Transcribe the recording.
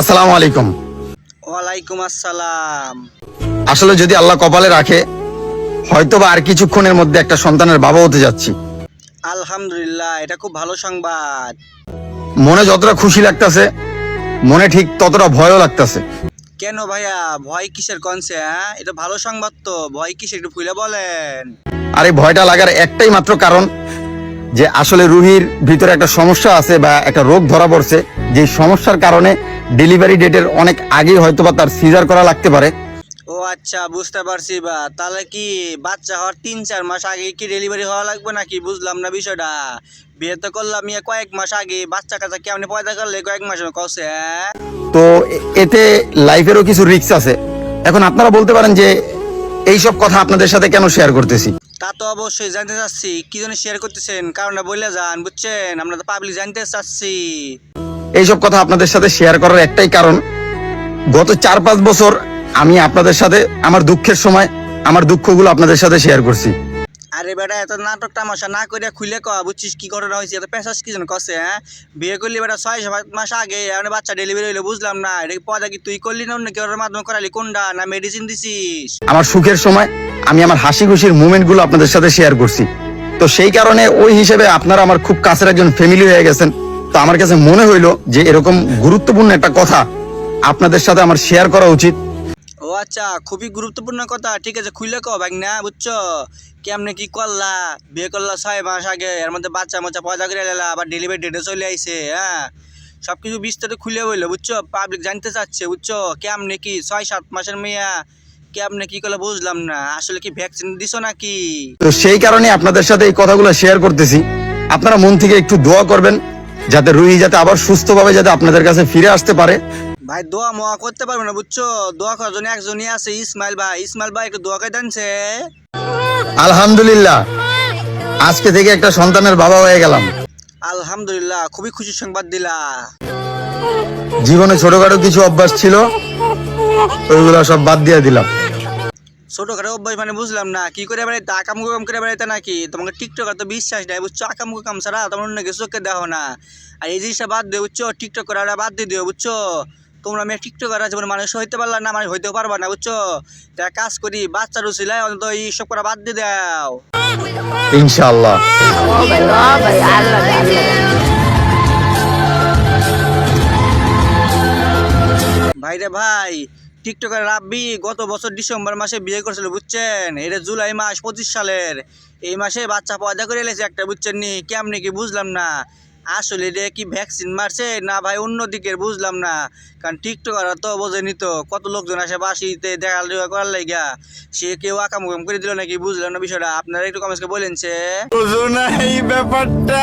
আসসালামু আলাইকুম। ওয়ালাইকুম আসসালাম। আসলে যদি আল্লাহ কপালে রাখে হয়তো বা আর কিছুক্ষণের মধ্যে একটা সন্তানের বাবা হতে যাচ্ছি। আলহামদুলিল্লাহ এটা খুব ভালো সংবাদ। মনে যতটা খুশি লাগতাছে মনে ঠিক ততটা ভয়ও লাগতাছে। কেন ভাইয়া? ভয় কিসের কনসে হ্যাঁ? এটা ভালো সংবাদ তো ভয় কিসের একটু খুলে বলেন। আর এই ভয়টা লাগার একটাই মাত্র কারণ যে আসলে রুহির ভিতরে একটা সমস্যা আছে বা একটা রোগ ধরা পড়ছে যে সমস্যার কারণে ডেলিভারি ডেটের অনেক আগেই হয়তো বা তার সিজার করা লাগতে পারে। ও আচ্ছা বুঝতে পারছি বা। তাহলে কি বাচ্চা হওয়ার তিন চার মাস আগে কি ডেলিভারি হওয়া লাগবে নাকি? বুঝলাম না বিষয়টা। বিয়ে তো করলাম ইয়ে কয়েক মাস আগে। বাচ্চা কাচ্চা কেমন পয়দা করলে কয়েক মাস হ্যাঁ তো এতে লাইফেরও কিছু রিস্ক আছে। এখন আপনারা বলতে পারেন যে এই সব কথা আপনাদের সাথে কেন শেয়ার করতেছি? তা তো অবশ্যই জানতে চাচ্ছি। কি জন্য শেয়ার করতেছেন? কারণটা বলে যান বুঝছেন? আমরা তো পাবলিক জানতে চাচ্ছি। এইসব কথা আপনাদের সাথে শেয়ার করার একটাই কারণ গত চার পাঁচ বছর আমি আপনাদের সাথে আমার দুঃখের সময় আমার দুঃখগুলো আপনাদের সাথে শেয়ার করছি। আরে বেটা এত নাটক তামাশা না করে খুলে ক বুঝছিস কি ঘটনা হয়েছে এত পেশাস কি জন্য কছে হ্যাঁ? বিয়ে করলি বেটা ছয় মাস আগে এখন বাচ্চা ডেলিভারি হইল বুঝলাম না। এটা কি কি তুই করলি না অন্য কেউ? মাধ্যমে করালি কোনটা? না মেডিসিন দিছিস? আমার সুখের সময় আমি আমার হাসি খুশির মুমেন্টগুলো আপনাদের সাথে শেয়ার করছি। তো সেই কারণে ওই হিসেবে আপনারা আমার খুব কাছের একজন ফ্যামিলি হয়ে গেছেন। তো আমার কাছে মনে হইল যে এরকম গুরুত্বপূর্ণ একটা কথা আপনাদের সাথে আমার শেয়ার করা উচিত। ও আচ্ছা খুবই গুরুত্বপূর্ণ কথা। ঠিক আছে খুলে কো ভাই না বুঝছ? কেমনে কি করলা? বিয়ে করলা ছয় মাস আগে এর মধ্যে বাচ্চা মাচ্চা পয়দা করে এলা আবার ডেলিভারি ডেটে চলে আইছে হ্যাঁ? সব কিছু বিস্তারিত খুলে বলল বুঝছ? পাবলিক জানতে চাচ্ছে বুঝছ? কেমনে কি ছয় সাত মাসের মেয়া কেমনে কি করলে বুঝলাম না। আসলে কি ভ্যাকসিন দিছো নাকি? তো সেই কারণে আপনাদের সাথে এই কথাগুলো শেয়ার করতেছি। আপনারা মন থেকে একটু দোয়া করবেন। যাতে রুহি যাতে আবার সুস্থভাবে যাতে আপনাদের কাছে ফিরে আসতে পারে। ভাই দোয়া মোয়া করতে পারব না বুঝছ? দোয়া করার জন্য একজনই আছে ইসমাইল ভাই। ইসমাইল ভাই একটু দোয়া করে দেনছে আলহামদুলিল্লাহ। আজকে থেকে একটা সন্তানের বাবা হয়ে গেলাম। আলহামদুলিল্লাহ খুবই খুশি সংবাদ দিলা। জীবনে ছোটখাটো কিছু অভ্যাস ছিল ওইগুলো সব বাদ দিয়ে দিলাম। ছোটখাটো অভ্যাস মানে বুঝলাম না। কি করে বেড়াইতে আকাম কুকাম করে বেড়াইতে নাকি? তোমাকে টিকটক তো বিশ্বাস নাই বুঝছ? আকাম কাম ছাড়া তোমার অন্য কিছু চোখে দেখো না। আর এই জিনিসটা বাদ দিও বুঝছ? টিকটক করাটা বাদ দিয়ে দিও বুঝছ? তোমরা মেয়ে টিকটক করা জীবনে মানুষ হইতে পারলা না মানুষ হইতেও পারবা না বুঝছ? তা কাজ করি বাচ্চা রুচিলাই অন্তত এই সব করা বাদ দিয়ে দাও। ইনশাআল্লাহ। ভাই রে ভাই টিকটকের রাব্বি গত বছর ডিসেম্বর মাসে বিয়ে করেছিল, বুঝছেন? এটা জুলাই মাস, পঁচিশ সালের। এই মাসে বাচ্চা পয়দা করে এলেছে একটা, বুঝছেন নি? কেমনি কি বুঝলাম না। আসলে রে কি ভ্যাকসিন মারছে? না ভাই, অন্য দিকের বুঝলাম না। কারণ টিকটকাররা তো বোঝেনি তো, কত লোকজন আসে বাসিতে দেখা করার লাইগা সে কেউ আকাম উকাম করে দিল নাকি? বুঝলাম না বিষয়টা। আপনারা একটু কমেন্টকে বলেন, সে। ব্যাপারটা।